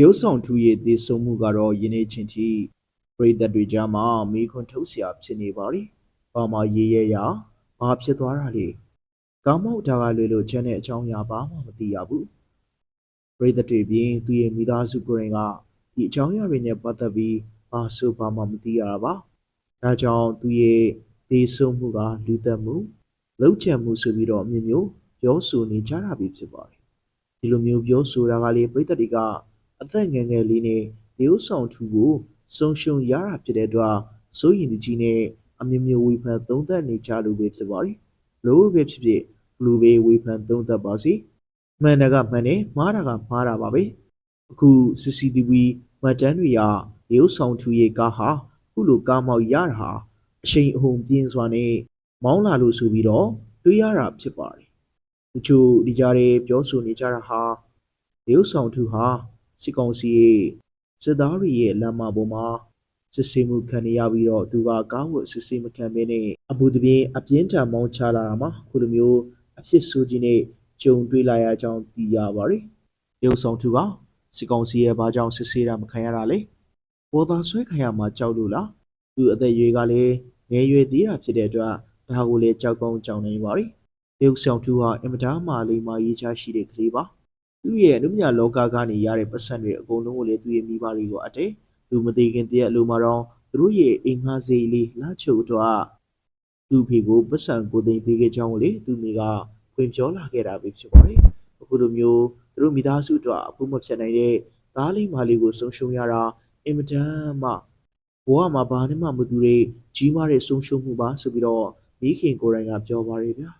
ရုပ်ဆောင်ထူရဲ့သေဆုံးမှုကတော့ယနေ့ချင်းထိပြည်သက်တွေကြားမှာမိခွန်းထုတ်စရာဖြစ်နေပါပြီ။ဘာမှရေးရရဘာဖြစ်သွားတာလဲ။ကောင်းမောက်တာကလွယ်လို့ချမ်းတဲ့အကြောင်းအရာဘာမှမသိရဘူး။ပြည်သက်တွေပြင်သူရဲ့မိသားစုကိုယ်တိုင်ကဒီအကြောင်းအရာတွေနဲ့ပတ်သက်ပြီးဘာဆိုဘာမှမသိရတာပါ။ဒါကြောင့်သူရဲ့သေဆုံးမှုကလူသက်မှုလောက်ချံမှုဆိုပြီးတော့အမျိုးမျိုးပြောဆိုနေကြတာပဲဖြစ်ပါတယ်။ဒီလိုမျိုးပြောဆိုတာကလေပြည်သက်တွေက အသက်ငယ်ငယ်လေးနဲ့ဒေဥဆောင်ထူကိုဆုံးရှုံးရတာဖြစ်တဲ့အတွက်စိုးရင်တကြီးနဲ့အမျိုးမျိုးဝေဖန်သုံးသပ်နေကြလို့ပဲဖြစ်ပါတယ်။လို့ပဲဖြစ်ဖြစ်ဘလူပဲဝေဖန်သုံးသပ်ပါစီ။မှန်တာကမှန်တယ်မှားတာကမှားတာပါပဲ။အခု CCTV မှတ်တမ်းတွေကဒေဥဆောင်ထူရဲ့ကားဟာခုလိုကားမောက်ရတာဟာအရှိန်အဟုန်ပြင်းစွာနဲ့မောင်းလာလို့ဆိုပြီးတော့တွေးရတာဖြစ်ပါတယ်။တချို့ဒီကြားထဲပြောဆိုနေကြတာဟာဒေဥဆောင်ထူဟာ စစ်ကောင်စီရဲ့စစ်သားတွေရဲ့လမ်းမပေါ်မှာစစ်ဆေးမှုခံနေရပြီးတော့သူကကားဝတ်စစ်ဆေးမခံဘဲနဲ့အမှုတပြင်းအပြင်းထန်မောင်းချလာတာမှာခုလိုမျိုးအဖြစ်ဆိုးကြီးနဲ့ကြုံတွေ့လာရကြောင်းသိရပါတယ်။ရုပ်ဆောင်သူကစစ်ကောင်စီရဲ့ဘာကြောင့်စစ်ဆေးတာမခံရတာလဲ။ပေါ်သားဆွဲခံရမှာကြောက်လို့လား။သူအသက်အရွယ်ကလည်းငယ်ရွယ်သေးတာဖြစ်တဲ့အတွက်ဒါကိုလည်းကြောက်ကောင်းကြောက်နေပါပြီ။ရုပ်ဆောင်သူဟာအင်မတန်မှလိမ္မာရေးချရှိတဲ့ကလေးပါ။ သူ့ရဲ့အနုမြလောကကနေရတဲ့ပတ်စံတွေအကုန်လုံးကိုလည်းသူ့ရဲ့မိဘတွေကိုအတဲသူမသေးခင်တည်းအလိုမှာတော့သူတို့ရဲ့အိမ်ငှားစေးလေးလာချုပ်တော့သူ့ဖေကိုပတ်စံကိုသိမ်းပေးခဲ့ကြောင်းကိုလေသူမိကဖွင့်ပြောလာခဲ့တာပဲဖြစ်ပါတယ်အခုလိုမျိုးသူတို့မိသားစုအတွက်အဖို့မဖြစ်နိုင်တဲ့သားလေးမလေးကိုဆုံးရှုံးရတာအင်မတန်မှဘဝမှာဘာနဲ့မှမတူတဲ့ကြီးမားတဲ့ဆုံးရှုံးမှုပါဆိုပြီးတော့မိခင်ကိုယ်တိုင်ကပြောပါတယ်ဗျာ